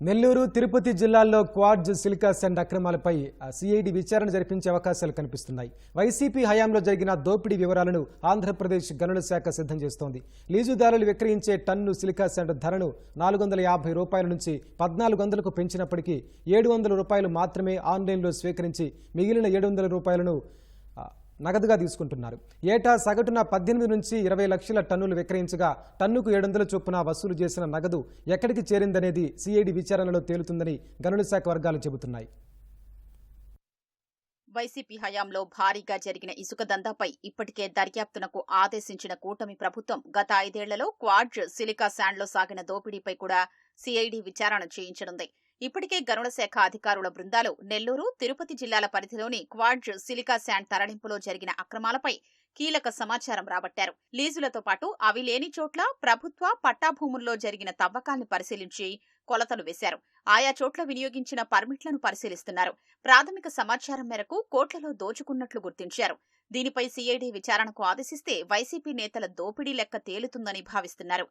నెల్లూరు తిరుపతి జిల్లాల్లో quartz silica sand అక్రమాలపై CID విచారణ జరిపించే అవకాశాలు కనిపిస్తున్నాయి. వైసీపీ హయాంలో జరిగిన దోపిడీ వివరాలను ఆంధ్రప్రదేశ్ గనుల శాఖ సిద్ధం చేస్తోంది. లీజుదారులు విక్రయించే టన్ను సిలికా సెండ్ ధరను నాలుగు వందల యాభై రూపాయల నుంచి పద్నాలుగు వందలకు పెంచినప్పటికీ ఏడు వందల రూపాయలు మాత్రమే ఆన్లైన్లో స్వీకరించి మిగిలిన ఏడు వందల రూపాయలను నగదుగా తీసుకుంటున్నారు. ఏటా సగటున పద్దెనిమిది నుంచి ఇరవై లక్షల టన్నులు విక్రయించగా టన్నుకు ఏడు వందల చొప్పున వసూలు చేసిన నగదు ఎక్కడికి చేరిందనేది సిఐడి విచారణలో తేలుతుందని గనుల శాఖ వర్గాలు చెబుతున్నాయి. వైసీపీ హయాంలో భారీగా జరిగిన ఇసుక దందాపై ఇప్పటికే దర్యాప్తునకు ఆదేశించిన కూటమి ప్రభుత్వం గత ఐదేళ్ళలో క్వాడ్జ్ సిలికా శాండ్లో సాగిన దోపిడీపై కూడా సిఐడి విచారణ చేయించనుంది. ఇప్పటికే గనుల శాఖ అధికారుల బృందాలు నెల్లూరు తిరుపతి జిల్లాల పరిధిలోని క్వాడ్జ్ సిలికా శాండ్ తరలింపులో జరిగిన అక్రమాలపై కీలక సమాచారం రాబట్టారు. లీజులతో పాటు అవి లేని చోట్ల ప్రభుత్వ పట్టాభూముల్లో జరిగిన తవ్వకాల్ని పరిశీలించి కొలతలు వేశారు. ఆయా చోట్ల వినియోగించిన పర్మిట్లను పరిశీలిస్తున్నారు. ప్రాథమిక సమాచారం మేరకు కోట్లలో దోచుకున్నట్లు గుర్తించారు. దీనిపై సీఐడీ విచారణకు ఆదేశిస్తే వైసీపీ నేతల దోపిడీ లెక్క తేలుతుందని భావిస్తున్నారు.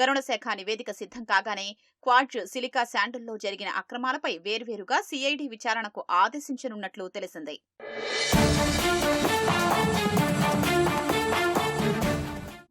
గరుణ శాఖ నివేదిక సిద్ధం కాగానే క్వాడ్జ్ సిలికా శాండుల్లో జరిగిన అక్రమాలపై వేర్వేరుగా సిఐడి విచారణకు ఆదేశించనున్నట్లు తెలిసింది.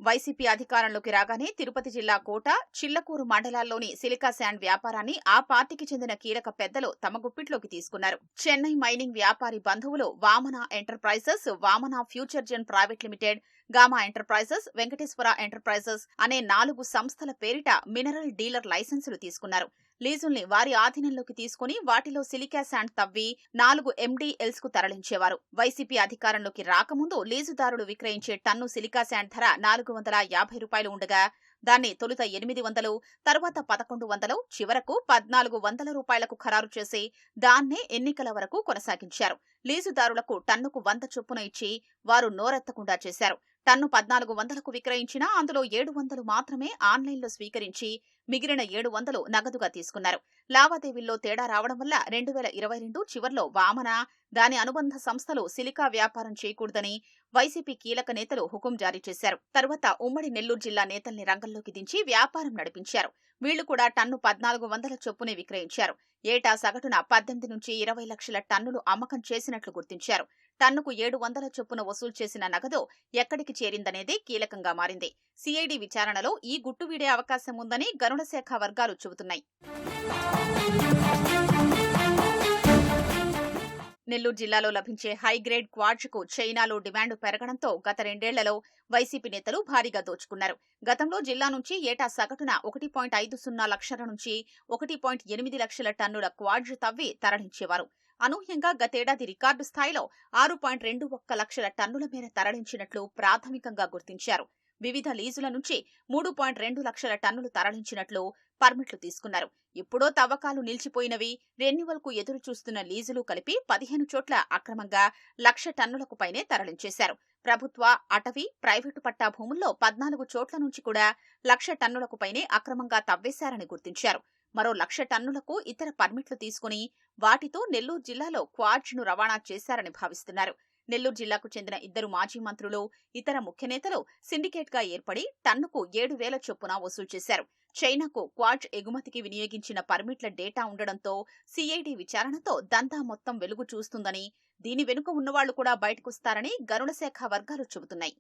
వైసీపీ అధికారంలోకి రాగానే తిరుపతి జిల్లా కోట చిల్లకూరు మండలాల్లోని సిలికా శాండ్ వ్యాపారాన్ని ఆ పార్టీకి చెందిన కీలక పెద్దలు తమ గుప్పిట్లోకి తీసుకున్నారు. చెన్నై మైనింగ్ వ్యాపారి బంధువులు Vamana enterprises Vamana future gen private limited gamma enterprises Venkateswara enterprises అనే నాలుగు సంస్థల పేరిట మినరల్ డీలర్ లైసెన్సులు తీసుకున్నారు. లీజుల్ని వారి ఆధీనంలోకి తీసుకుని వాటిలో సిలికా శాండ్ తవ్వి నాలుగు ఎండీఎల్స్కు తరలించేవారు. వైసీపీ అధికారంలోకి రాకముందు లీజుదారులు విక్రయించే టన్ను సిలికా శాండ్ ధర నాలుగు వందల యాభై రూపాయలు ఉండగా దాన్ని తొలుత ఎనిమిది వందలు తరువాత పదకొండు వందలు చివరకు పద్నాలుగు వందల రూపాయలకు ఖరారు చేసి దాన్నే ఎన్నికల వరకు కొనసాగించారు. లీజుదారులకు టన్నుకు వంద చొప్పున ఇచ్చి వారు నోరెత్తకుండా చేశారు. టన్ను పద్నాలుగు వందలకు విక్రయించినా అందులో ఏడు వందలు మాత్రమే ఆన్లైన్లో స్వీకరించి మిగిలిన ఏడు వందలు నగదుగా తీసుకున్నారు. లావాదేవీల్లో తేడా రావడం వల్ల రెండు వేల ఇరవై రెండు చివర్లో వామన దాని అనుబంధ సంస్థలు సిలికా వ్యాపారం చేయకూడదని వైసీపీ కీలక నేతలు హుకుం జారీ చేశారు. తర్వాత ఉమ్మడి నెల్లూరు జిల్లా నేతల్ని రంగంలోకి దించి వ్యాపారం నడిపించారు. వీళ్ళు కూడా టన్ను పద్నాలుగు వందల చొప్పునే విక్రయించారు. ఏటా సగటున పద్దెనిమిది నుంచి ఇరవై లక్షల టన్నులు అమ్మకం చేసినట్లు గుర్తించారు. టన్నుకు ఏడు వందల చొప్పున వసూలు చేసిన నగదు ఎక్కడికి చేరిందనేది కీలకంగా మారింది. సిఐడి విచారణలో ఈ గుట్టు వీడే అవకాశం ఉందని గనుల శాఖ వర్గాలు చెబుతున్నాయి. నెల్లూరు జిల్లాలో లభించే హైగ్రేడ్ క్వాడ్జ్కు చైనాలో డిమాండ్ పెరగడంతో గత రెండేళ్ళలో వైసీపీ నేతలు భారీగా దోచుకున్నారు. గతంలో జిల్లా నుంచి ఏటా సగటున ఒకటి పాయింట్ ఐదు సున్నా లక్షల నుంచి ఒకటి పాయింట్ ఎనిమిది లక్షల టన్నుల క్వాడ్జ్ తవ్వి తరలించేవారు. అనూహ్యంగా గతేడాది రికార్డు స్థాయిలో ఆరు పాయింట్ రెండు ఒక్క లక్షల టన్నుల మేర తరలించినట్లు ప్రాథమికంగా గుర్తించారు. వివిధ లీజుల నుంచి మూడు పాయింట్ రెండు లక్షల టన్నులు తరలించినట్లు పర్మిట్లు తీసుకున్నారు. ఎప్పుడో తవ్వకాలు నిలిచిపోయినవి. రెన్యువల్కు ఎదురు చూస్తున్న లీజులు కలిపి పదిహేను చోట్ల అక్రమంగా లక్ష టన్నులకు పైనే తరలించేశారు. ప్రభుత్వ అటవీ ప్రైవేటు పట్టా భూముల్లో పద్నాలుగు చోట్ల నుంచి కూడా లక్ష టన్నులకు పైనే అక్రమంగా తవ్వేశారని గుర్తించారు. మరో లక్ష టన్నులకు ఇతర పర్మిట్లు తీసుకుని వాటితో నెల్లూరు జిల్లాలో క్వాడ్జ్ను రవాణా చేశారని భావిస్తున్నారు. నెల్లూరు జిల్లాకు చెందిన ఇద్దరు మాజీ మంత్రులు ఇతర ముఖ్య నేతలు సిండికేట్గా ఏర్పడి టన్నుకు ఏడు వేల చొప్పున వసూలు చేశారు. చైనాకు క్వాడ్జ్ ఎగుమతికి వినియోగించిన పర్మిట్ల డేటా ఉండడంతో సిఐడి విచారణతో దందా మొత్తం వెలుగు చూస్తుందని దీని వెనుక ఉన్నవాళ్ళు కూడా బయటకొస్తారని గరుణశాఖ వర్గాలు చెబుతున్నాయి.